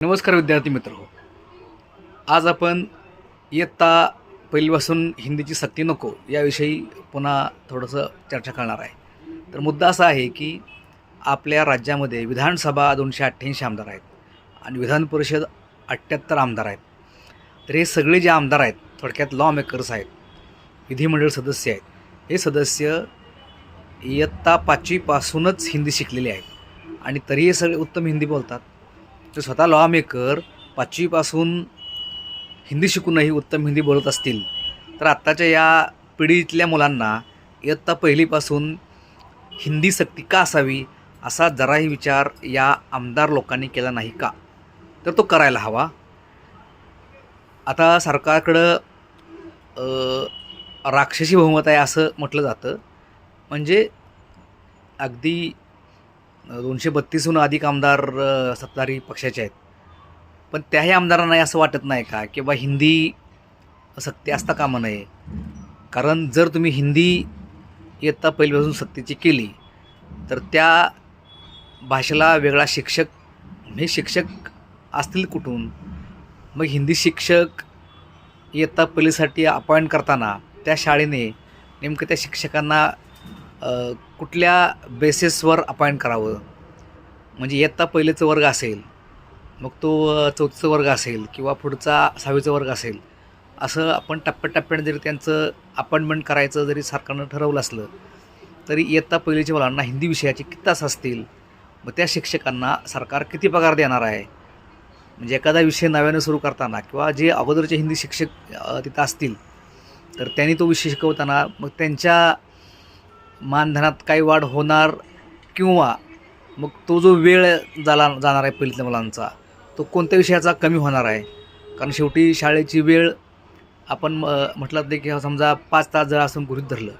नमस्कार विद्यार्थी मित्र. आज आपण इयत्ता पहिलीपासून हिंदीची सक्ती नको याविषयी पुन्हा थोडंसं चर्चा करणार आहे. तर मुद्दा असा आहे की आपल्या राज्यामध्ये विधानसभा दोनशे अठ्ठ्याऐंशी आमदार आहेत आणि विधान परिषद अठ्ठ्याहत्तर आमदार आहेत. तर हे सगळे जे आमदार आहेत थोडक्यात लॉ मेकर्स आहेत विधिमंडळ सदस्य आहेत हे सदस्य इयत्ता पाचवीपासूनच हिंदी शिकलेले आहेत. आणि तरीही सगळे उत्तम हिंदी बोलतात. तर स्वतः लॉ मेकर पाचवीपासून हिंदी शिकूनही उत्तम हिंदी बोलत असतील. तर आत्ताच्या या पिढीतल्या मुलांना इयत्ता पहिलीपासून हिंदी सक्ती का असावी असा जराही विचार या आमदार लोकांनी केला नाही का? तर तो करायला हवा. आता सरकारकडं राक्षसी बहुमत आहे असं म्हटलं जातं. म्हणजे अगदी दोनशे बत्तीसहून अधिक आमदार सत्तारी सत्ताधारी पक्षाचे आहेत. पण त्याही आमदारांना असं वाटत नाही का की बा हिंदी सक्ती असता कामा नये. कारण जर तुम्ही हिंदी इयत्ता पहिलीपासून सक्तीची केली तर त्या भाषेला वेगळा शिक्षक हे शिक्षक असतील कुठून? मग हिंदी शिक्षक इयत्ता पहिलीसाठी अपॉइंट करताना त्या शाळेने नेमकं त्या शिक्षकांना कुठल्या बेसिसवर अपॉइंट करावं? म्हणजे इयत्ता पहिलेचं वर्ग असेल मग तो अ, चौथीचा वर्ग असेल किंवा पुढचा सहावीचा वर्ग असेल असं आपण टप्प्याटप्प्याने जरी त्यांचं अपॉइंटमेंट करायचं जरी सरकारनं ठरवलं असलं तरी इयत्ता पहिलीच्या मुलांना हिंदी विषयाचे किती तास असतील? मग त्या शिक्षकांना सरकार किती पगार देणार आहे? म्हणजे एखादा विषय नव्यानं सुरू करताना किंवा जे अगोदरचे हिंदी शिक्षक तिथं असतील तर त्यांनी तो विषय शिकवताना मग त्यांच्या मानधनात काही वाढ होणार किंवा मग तो जो वेळ झाला जाणार आहे पहिलीतल्या मुलांचा तो कोणत्या विषयाचा कमी होणार आहे? कारण शेवटी शाळेची वेळ आपण म म्हटलं ते की समजा पाच तास जर असं गृहित धरलं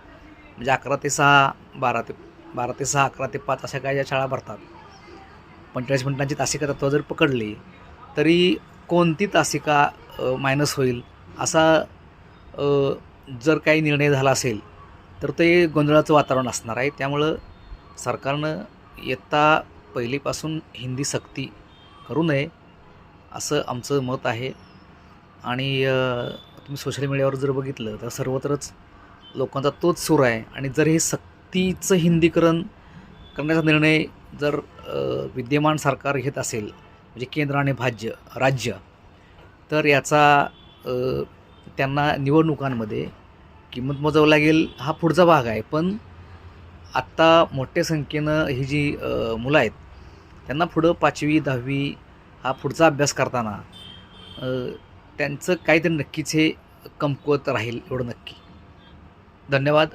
म्हणजे अकरा ते सहा बारा ते बारा ते सहा अकरा ते पाच अशा काही ज्या शाळा भरतात. पंचेचाळीस मिनिटांची तासिका तत्व जर पकडली तरी कोणती तासिका मायनस होईल? असा जर काही निर्णय झाला असेल तर ते गोंधळाचं वातावरण असणार आहे. त्यामुळं सरकारनं इयत्ता पहिलीपासून हिंदी सक्ती करू नये असं आमचं मत आहे. आणि तुम्ही सोशल मीडियावर जर बघितलं तर सर्वत्रच लोकांचा तोच सूर आहे. आणि जर हे सक्तीचं हिंदीकरण करण्याचा निर्णय जर विद्यमान सरकार घेत असेल म्हणजे केंद्र आणि भाज्य राज्य तर याचा त्यांना निवडणुकांमध्ये किंमत मोजावं लागेल हा पुढचा भाग आहे. पण आत्ता मोठ्या संख्येनं ही जी मुलं आहेत त्यांना पुढं पाचवी दहावी हा पुढचा अभ्यास करताना त्यांचं काहीतरी नक्कीच हे कमकुवत राहील एवढं नक्की. धन्यवाद.